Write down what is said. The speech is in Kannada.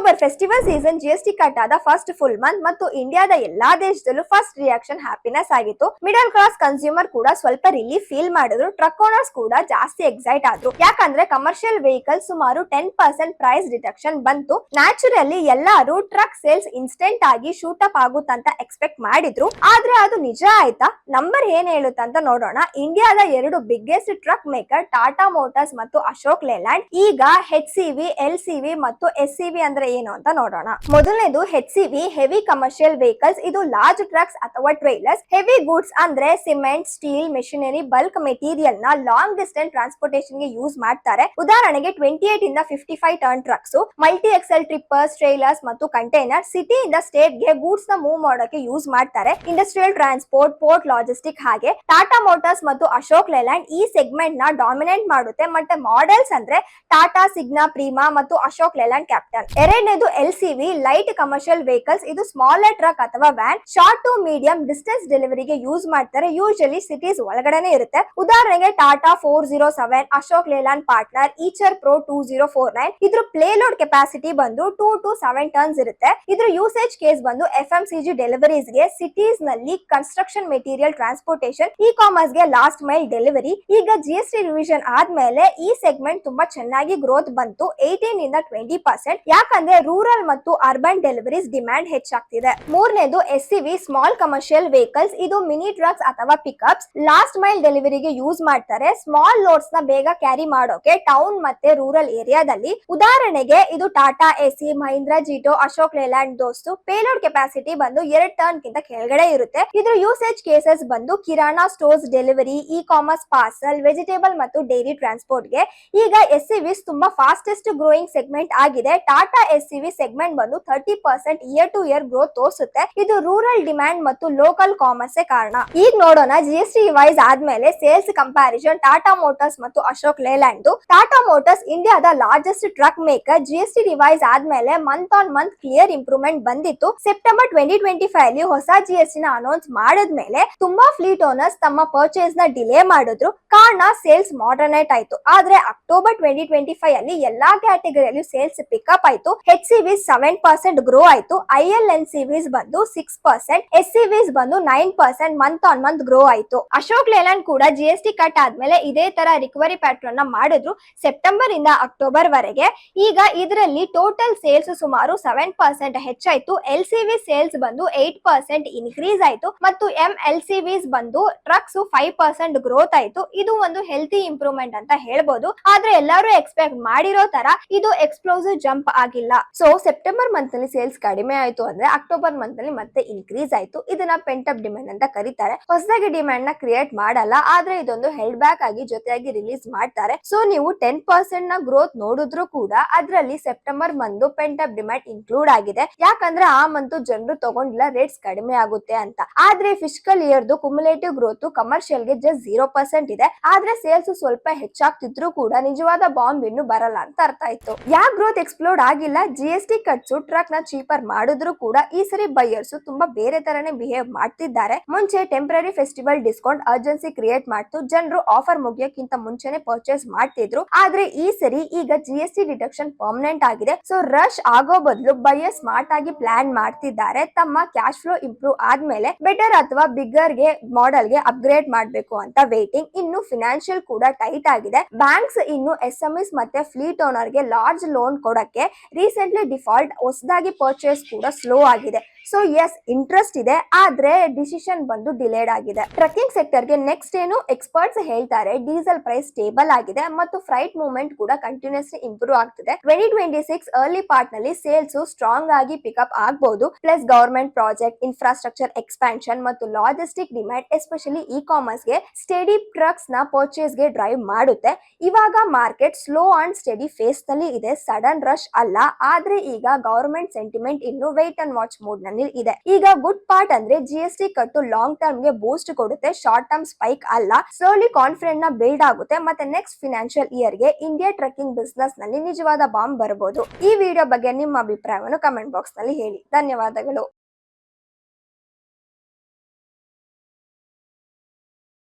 October festival season G S T cut ಆದ ಫಸ್ಟ್ ಫುಲ್ ಮಂತ್ ಮತ್ತು ಇಂಡಿಯಾದ ಎಲ್ಲಾ ದೇಶದಲ್ಲೂ ಫಸ್ಟ್ ರಿಯಾಕ್ಷನ್ ಹ್ಯಾಪಿನೆಸ್ ಆಗಿತ್ತು. ಮಿಡಲ್ ಕ್ಲಾಸ್ ಕನ್ಸ್ಯೂಮರ್ ಕೂಡ ಸ್ವಲ್ಪ ರಿಲೀಫ್ ಫೀಲ್ ಮಾಡಿದ್ರು. ಟ್ರಕ್ ಓನರ್ಸ್ ಕೂಡ ಜಾಸ್ತಿ ಎಕ್ಸೈಟ್ ಆದ್ರು. ಯಾಕಂದ್ರೆ ಕಮರ್ಷಿಯಲ್ ವೆಹಿಕಲ್ ಸುಮಾರು ಟೆನ್ ಪರ್ಸೆಂಟ್ ಪ್ರೈಸ್ ಡಿಡಕ್ಷನ್ ಬಂತು. ನ್ಯಾಚುರಲಿ ಎಲ್ಲರೂ ಟ್ರಕ್ ಸೇಲ್ಸ್ ಇನ್ಸ್ಟೆಂಟ್ ಆಗಿ ಶೂಟ್ ಅಪ್ ಆಗುತ್ತಂತ ಎಕ್ಸ್ಪೆಕ್ಟ್ ಮಾಡಿದ್ರು. ಆದ್ರೆ ಅದು ನಿಜ ಆಯ್ತಾ? ನಂಬರ್ ಏನ್ ಹೇಳುತ್ತಂತ ನೋಡೋಣ. ಇಂಡಿಯಾದ ಎರಡು biggest truck maker Tata Motors ಮತ್ತು ಅಶೋಕ್ ಲೇಲ್ಯಾಂಡ್ ಈಗ H C V L C V ಮತ್ತು ಎಸ್ ಸಿ ವಿ ಅಂದ್ರೆ ಏನು ಅಂತ ನೋಡೋಣ. ಮೊದಲನೇದು H C V heavy commercial vehicles ಇದು ಲಾರ್ಜ್ ಟ್ರಕ್ಸ್ ಅಥವಾ ಟ್ರೈಲರ್ಸ್ ಹೆವಿ ಗೂಡ್ಸ್ ಅಂದ್ರೆ ಸಿಮೆಂಟ್ ಸ್ಟೀಲ್ ಮೆಷಿನರಿ ಬಲ್ಕ್ ಮೆಟೀರಿಯಲ್ನ ಲಾಂಗ್ ಡಿಸ್ಟೆನ್ಸ್ ಟ್ರಾನ್ಸ್ಪೋರ್ಟೇಷನ್ಗೆ ಯೂಸ್ ಮಾಡ್ತಾರೆ. ಉದಾಹರಣೆಗೆ ಟ್ವೆಂಟಿ ಏಟ್ ಇಂದ fifty five ton trucks multi axle tippers trailers ಮತ್ತು ಕಂಟೈನರ್ ಸಿಟಿ ಇಂದ ಸ್ಟೇಟ್ಗೆ ಗೂಡ್ಸ್ನ ಮೂವ್ ಮಾಡೋಕೆ ಯೂಸ್ ಮಾಡ್ತಾರೆ. ಇಂಡಸ್ಟ್ರಿಯಲ್ ಟ್ರಾನ್ಸ್ಪೋರ್ಟ್ ಪೋರ್ಟ್ ಲಾಜಿಸ್ಟಿಕ್ ಹಾಗೆ. ಟಾಟಾ ಮೋಟರ್ಸ್ ಮತ್ತು ಅಶೋಕ್ ಲೇಲ್ಯಾಂಡ್ ಈ ಸೆಗ್ಮೆಂಟ್ನ ಡಾಮಿನೆಂಟ್ ಮಾಡುತ್ತೆ. ಮತ್ತೆ ಮಾಡೆಲ್ಸ್ ಅಂದ್ರೆ ಟಾಟಾ ಸಿಗ್ನಾ ಪ್ರೀಮಾ ಮತ್ತು ಅಶೋಕ್ ಲೇಲ್ಯಾಂಡ್ ಕ್ಯಾಪ್ಟನ್ ಎರಡನೇದು L C V light commercial vehicles ಇದು ಸ್ಮಾಲರ್ ಟ್ರಕ್ ಅಥವಾ van short to medium distance ಡೆಲಿವರಿಗೆ use ಮಾಡ್ತಾರೆ. ಯೂಶಲಿ ಸಿಟೀಸ್ ಒಳಗಡೆನೆ ಇರುತ್ತೆ. ಉದಾಹರಣೆಗೆ Tata four zero seven Ashok Leyland partner Eicher Pro two zero four nine ಇದ್ರ ಪ್ಲೇಲೋಡ್ ಕೆಪಾಸಿಟಿ ಬಂದು ಟೂ ಟು ಸೆವೆನ್ ಟರ್ನ್ಸ್ ಇರುತ್ತೆ. ಇದ್ರ ಯೂಸೇಜ್ ಕೇಸ್ ಬಂದು ಎಫ್ ಎಂ ಸಿ ಜಿ ಡೆಲಿವರೀಸ್ಗೆ ಸಿಟೀಸ್ನಲ್ಲಿ ಕನ್ಸ್ಟ್ರಕ್ಷನ್ ಮೆಟೀರಿಯಲ್ ಟ್ರಾನ್ಸ್ಪೋರ್ಟೇಷನ್ ಇ ಕಾಮರ್ಸ್ಗೆ ಲಾಸ್ಟ್ ಮೈಲ್ ಡೆಲಿವರಿ ಈಗ ಜಿ ಎಸ್ ಟಿ ರಿವಿಷನ್ ಆದ್ಮೇಲೆ ಈ ಸೆಗ್ಮೆಂಟ್ ತುಂಬಾ ಚೆನ್ನಾಗಿ ಗ್ರೋತ್ ಬಂತು ಏಯ್ಟೀನ್ ಇಂದ ಟ್ವೆಂಟಿ ಪರ್ಸೆಂಟ್ ಯಾಕಂದ್ರೆ ರೂರಲ್ ಮತ್ತು ಅರ್ಬನ್ ಡೆಲಿವರೀಸ್ ಡಿಮ್ಯಾಂಡ್ ಹೆಚ್ಚಾಗ್ತಿದೆ. ಮೂರನೇದು S C V small commercial vehicles ಇದು ಮಿನಿ ಟ್ರಕ್ಸ್ ಅಥವಾ ಪಿಕಪ್ಸ್ ಲಾಸ್ಟ್ ಮೈಲ್ ಡೆಲಿವರಿಗೆ ಯೂಸ್ ಮಾಡ್ತಾರೆ. ಸ್ಮಾಲ್ ಲೋಡ್ಸ್ನ ಬೇಗ ಕ್ಯಾರಿ ಮಾಡೋಕೆ ಟೌನ್ ಮತ್ತೆ ರೂರಲ್ ಏರಿಯಾದಲ್ಲಿ ಉದಾಹರಣೆಗೆ ಇದು Tata Ace Mahindra Jeeto Ashok Leyland Dost payload capacity ಬಂದು ಎರಡ್ ಟರ್ನ್ ಗಿಂತ ಕೆಳಗಡೆ ಇರುತ್ತೆ. ಇದ್ರ ಯೂಸೇಜ್ ಕೇಸಸ್ ಬಂದು kirana stores delivery e commerce parcel vegetable ಮತ್ತು ಡೈರಿ ಟ್ರಾನ್ಸ್ಪೋರ್ಟ್ಗೆ. ಈಗ ಎಸ್ ಸಿ ವಿಸ್ ತುಂಬಾ ಫಾಸ್ಟೆಸ್ಟ್ ಗ್ರೋಯಿಂಗ್ ಸೆಗ್ಮೆಂಟ್ ಆಗಿದೆ. Tata S C V segment ಬಂದು thirty percent year to year growth ತೋರಿಸುತ್ತೆ. ಇದು ರೂರಲ್ ಡಿಮ್ಯಾಂಡ್ ಮತ್ತು ಲೋಕಲ್ ಕಾಮರ್ಸ್ ಕಾರಣ. ಈಗ ನೋಡೋಣ ಜಿ ಎಸ್ ಟಿ ವೈಸ್ ಆದ್ಮೇಲೆ ಸೇಲ್ಸ್ ಕಂಪ್ಯಾರಿಸನ್ ಟಾಟಾ ಮೋಟರ್ಸ್ ಮತ್ತು ಅಶೋಕ್ ಲೇಲ್ಯಾಂಡ್ ಟಾಟಾ ಮೋಟರ್ಸ್ ಇಂಡಿಯಾದ largest truck maker G S T revise ಆದ್ಮೇಲೆ month on month clear improvement ಬಂದಿತ್ತು. ಸೆಪ್ಟೆಂಬರ್ ಟ್ವೆಂಟಿ ಟ್ವೆಂಟಿ ಫೈವ್ ಅಲ್ಲಿ ಹೊಸ ಜಿ ಎಸ್ ಟಿ ನ ಅನೌನ್ಸ್ ಮಾಡಿದ್ಮೇಲೆ ತುಂಬಾ ಫ್ಲೀಟ್ ಓನರ್ಸ್ ತಮ್ಮ ಪರ್ಚೇಸ್ನ ಡಿಲೇ ಮಾಡಿದ್ರು. ಕಾರಣ ಸೇಲ್ಸ್ ಮಾಡರ್ನೇಟ್ ಆಯ್ತು. ಆದ್ರೆ ಅಕ್ಟೋಬರ್ ಟ್ವೆಂಟಿ ಟ್ವೆಂಟಿ ಫೈವ್ ಅಲ್ಲಿ ಎಲ್ಲಾ ಕ್ಯಾಟಗರಿಯಲ್ಲೂ ಸೇಲ್ಸ್ ಪಿಕಪ್ ಆಯ್ತು. H C Vs seven percent grow ಆಯ್ತು. I L N C Vs ಬಂದು six percent S C Vs ಬಂದು nine percent month on month grow ಆಯ್ತು. ಅಶೋಕ್ ಲೇಲ್ಯಾಂಡ್ ಕೂಡ ಜಿ ಎಸ್ ಟಿ ಕಟ್ ಆದ್ಮೇಲೆ ಇದೇ ತರ ರಿಕವರಿ ಪ್ಯಾಟ್ರನ್ನ ಮಾಡಿದ್ರು ಸೆಪ್ಟೆಂಬರ್ ಇಂದ ಅಕ್ಟೋಬರ್ ವರೆಗೆ. ಈಗ ಇದರಲ್ಲಿ ಟೋಟಲ್ ಸೇಲ್ಸ್ ಸುಮಾರು ಸೆವೆನ್ ಪರ್ಸೆಂಟ್ ಹೆಚ್ಚಾಯ್ತು ಎಲ್ ಸಿ ವಿ ಸೇಲ್ಸ್ ಬಂದು ಏಟ್ ಪರ್ಸೆಂಟ್ ಇನ್ಕ್ರೀಸ್ ಆಯ್ತು. ಮತ್ತು ಎಂ ಎಲ್ ಸಿ ವಿಸ್ ಬಂದು ಟ್ರಕ್ಸ್ ಫೈವ್ ಪರ್ಸೆಂಟ್ ಗ್ರೋತ್ ಆಯ್ತು. ಇದು ಒಂದು ಹೆಲ್ತಿ ಇಂಪ್ರೂವ್ಮೆಂಟ್ ಅಂತ ಹೇಳ್ಬೋದು. ಆದ್ರೆ ಎಲ್ಲರೂ ಎಕ್ಸ್ಪೆಕ್ಟ್ ಮಾಡಿರೋ ತರ ಇದು ಎಕ್ಸ್ಪ್ಲೋಸಿವ್ ಜಂಪ್ ಆಗಿಲ್ಲ. ಸೊ ಸೆಪ್ಟೆಂಬರ್ ಮಂತ್ನಲ್ಲಿ ಸೇಲ್ಸ್ ಕಡಿಮೆ ಆಯ್ತು ಅಂದ್ರೆ ಅಕ್ಟೋಬರ್ ಮಂತ್ನಲ್ಲಿ ಮತ್ತೆ ಇನ್ಕ್ರೀಸ್ ಆಯ್ತು. ಇದನ್ನ ಪೆಂಟ್ ಅಪ್ ಡಿಮ್ಯಾಂಡ್ ಅಂತ ಕರೀತಾರೆ. ಹೊಸದಾಗಿ ಡಿಮ್ಯಾಂಡ್ನ ಕ್ರಿಯೇಟ್ ಮಾಡಲ್ಲ. ಆದ್ರೆ ಇದೊಂದು ಹೆಲ್ಡ್ ಬ್ಯಾಕ್ ಆಗಿ ಜೊತೆಯಾಗಿ ರಿಲೀಸ್ ಮಾಡ್ತಾರೆ. ಸೊ ನೀವು ಟೆನ್ ಪರ್ಸೆಂಟ್ನ ಗ್ರೋತ್ ನೋಡಿದ್ರು ಕೂಡ ಅದರಲ್ಲಿ ಸೆಪ್ಟೆಂಬರ್ ಮಂದು ಪೆಂಟಪ್ ಡಿಮ್ಯಾಂಡ್ ಇನ್ಕ್ಲೂಡ್ ಆಗಿದೆ. ಯಾಕಂದ್ರೆ ಆ ಮಂತ್ ಜನರು ತಗೊಂಡಿಲ್ಲ ರೇಟ್ಸ್ ಕಡಿಮೆ ಆಗುತ್ತೆ ಅಂತ. ಆದ್ರೆ ಫಿಸಿಕಲ್ ಇಯರ್ದು ಕುಮುಲೇಟಿವ್ ಗ್ರೋತ್ ಕಮರ್ಷಿಯಲ್ಗೆ ಜಸ್ಟ್ ಜೀರೋ ಪರ್ಸೆಂಟ್ ಇದೆ. ಆದ್ರೆ ಸೇಲ್ಸ್ ಸ್ವಲ್ಪ ಹೆಚ್ಚಾಗ್ತಿದ್ರು ಕೂಡ ನಿಜವಾದ ಬಾಂಬ್ ಇನ್ನು ಬರಲ್ಲ ಅಂತ ಅರ್ಥ ಆಯ್ತು. ಯಾಕೆ ಗ್ರೋತ್ ಎಕ್ಸ್ಪ್ಲೋರ್ಡ್ ಆಗಿಲ್ಲ? ಜಿ ಎಸ್ ಟಿ ಕಟ್ಸು ಟ್ರಕ್ನ ಚೀಪರ್ ಮಾಡಿದ್ರು ಕೂಡ ಈ ಸರಿ ಬೈಯರ್ಸ್ ತುಂಬಾ ಬೇರೆ ತರನೇ ಬಿಹೇವ್ ಮಾಡ್ತಿದ್ದಾರೆ. ಮುಂಚೆ temporary festival discount urgency create ಮಾಡ್ತು. ಜನರು ಆಫರ್ ಮುಗಿಯೋಕ್ಕಿಂತ ಮುಂಚೆನೆ ಪರ್ಚೇಸ್ ಮಾಡ್ತಿದ್ರು. ಆದ್ರೆ ಈ ಸರಿ ಈಗ G S T deduction permanent ಆಗಿದೆ. ಸೊ ರಶ್ ಆಗೋ ಬದಲು ಬೈಯರ್ ಸ್ಮಾರ್ಟ್ ಆಗಿ ಪ್ಲಾನ್ ಮಾಡ್ತಿದ್ದಾರೆ. ತಮ್ಮ ಕ್ಯಾಶ್ ಫ್ಲೋ ಇಂಪ್ರೂವ್ ಆದ್ಮೇಲೆ ಬೆಟರ್ ಅಥವಾ ಬಿಗ್ಗರ್ಗೆ ಮಾಡೆಲ್ಗೆ ಅಪ್ಗ್ರೇಡ್ ಮಾಡ್ಬೇಕು ಅಂತ ವೇಟಿಂಗ್ ಇನ್ನು ಫಿನಾನ್ಷಿಯಲ್ ಕೂಡ ಟೈಟ್ ಆಗಿದೆ. ಬ್ಯಾಂಕ್ಸ್ ಇನ್ನು ಎಸ್ ಎಂ ಎಸ್ ಮತ್ತೆ ಫ್ಲೀಟ್ ಓನರ್ಗೆ ಲಾರ್ಜ್ ಲೋನ್ ಕೊಡಕ್ಕೆ ರೀಸೆಂಟ್ಲಿ ಡಿಫಾಲ್ಟ್ ಹೊಸದಾಗಿ ಪರ್ಚೇಸ್ ಕೂಡ ಸ್ಲೋ ಆಗಿದೆ. ಸೊ ಎಸ್ ಇಂಟ್ರೆಸ್ಟ್ ಇದೆ, ಆದ್ರೆ ಡಿಸಿಷನ್ ಬಂದು ಡಿಲೇಡ್ ಆಗಿದೆ. ಟ್ರಕ್ಕಿಂಗ್ ಸೆಕ್ಟರ್ಗೆ ನೆಕ್ಸ್ಟ್ ಏನು ಎಕ್ಸ್ಪರ್ಟ್ಸ್ ಹೇಳ್ತಾರೆ ಡೀಸೆಲ್ ಪ್ರೈಸ್ ಸ್ಟೇಬಲ್ ಆಗಿದೆ ಮತ್ತು ಫ್ರೈಟ್ ಮೂವ್ಮೆಂಟ್ ಕೂಡ ಕಂಟಿನ್ಯೂಸ್ಲಿ ಇಂಪ್ರೂವ್ ಆಗ್ತಿದೆ. ಟ್ವೆಂಟಿ ಟ್ವೆಂಟಿ ಸಿಕ್ಸ್ ಅರ್ಲಿ ಪಾರ್ಟ್ನಲ್ಲಿ ಸೇಲ್ಸ್ ಸ್ಟ್ರಾಂಗ್ ಆಗಿ ಪಿಕಪ್ ಆಗಬಹುದು plus government project infrastructure expansion ಮತ್ತು ಲಾಜಿಸ್ಟಿಕ್ ಡಿಮ್ಯಾಂಡ್ ಎಸ್ಪೆಷಲಿ ಇ ಕಾಮರ್ಸ್ಗೆ ಸ್ಟೆಡಿ ಟ್ರಕ್ಸ್ನ ಪರ್ಚೇಸ್ಗೆ ಡ್ರೈವ್ ಮಾಡುತ್ತೆ. ಇವಾಗ ಮಾರ್ಕೆಟ್ ಸ್ಲೋ ಅಂಡ್ ಸ್ಟೆಡಿ ಫೇಸ್ನಲ್ಲಿ ಇದೆ. ಸಡನ್ ರಶ್ ಅಲ್ಲ, ಆದ್ರೆ ಈಗ ಗವರ್ಮೆಂಟ್ ಸೆಂಟಿಮೆಂಟ್ ಇನ್ನು ವೇಟ್ ಅಂಡ್ ವಾಚ್ ಮೂಡ್ ನಲ್ಲಿ ಇದೆ. ಈಗ ಗುಡ್ ಪಾರ್ಟ್ ಅಂದ್ರೆ G S T cut long ಟರ್ಮ್ಗೆ boost ಕೊಡುತ್ತೆ ಶಾರ್ಟ್ ಟರ್ಮ್ ಸ್ಪೈಕ್ ಅಲ್ಲ. ಸ್ಲೋಲಿ ಕಾನ್ಫಿಡೆಂಟ್ನ ಬಿಲ್ಡ್ ಆಗುತ್ತೆ. ಮತ್ತೆ ನೆಕ್ಸ್ಟ್ ಫಿನಾನ್ಷಿಯಲ್ ಇಯರ್ಗೆ ಇಂಡಿಯಾ ಟ್ರಕ್ಕಿಂಗ್ ಬಿಸ್ನೆಸ್ನಲ್ಲಿ ನಿಜವಾದ ಬಾಂಬ್ ಬರಬಹುದು ಈ ವಿಡಿಯೋ ಬಗ್ಗೆ ನಿಮ್ಮ ಅಭಿಪ್ರಾಯವನ್ನು ಕಮೆಂಟ್ ಬಾಕ್ಸ್ನಲ್ಲಿ ಹೇಳಿ. ಧನ್ಯವಾದಗಳು.